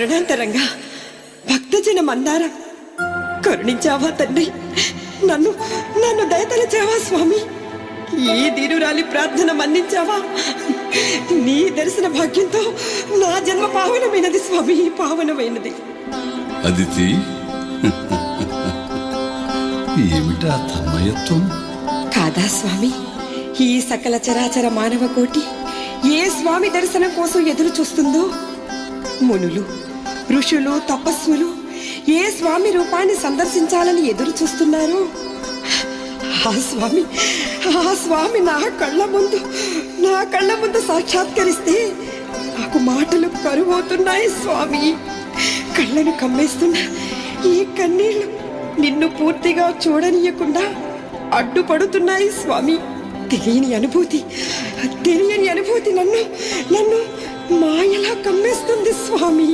కరుణాంతరంగా భక్తజన మందార. కరుణించావా తండ్రి నన్ను నన్ను దయతలచావా స్వామి? ఈ దీనురాలి ప్రార్థన మన్నించావా? నీ దర్శన భాగ్యంతో నా జన్మ పావనమైనది స్వామి పావనమైనది. అదితి. ఏమిటా తన్మయత్వం? కాదా స్వామి ఈ సకల చరాచర మానవ కోటి ఏ స్వామి దర్శనం కోసం ఎదురు చూస్తుందో మునులు ఋషులు తపస్సులు ఏ స్వామి రూపాన్ని సందర్శించాలని ఎదురు చూస్తున్నారు? ఆ స్వామి ఆ స్వామి నా కళ్ళ ముందు నా కళ్ళ ముందు సాక్షాత్కరిస్తే నాకు మాటలు కరువవుతున్నాయి స్వామి. కళ్ళను కమ్మేస్తున్న ఈ కన్నీళ్ళు నిన్ను పూర్తిగా చూడనీయకుండా అడ్డుపడుతున్నాయి స్వామి. తెలియని అనుభూతి తెలియని అనుభూతి నన్ను నన్ను మాయలా కమ్మేస్తుంది స్వామి.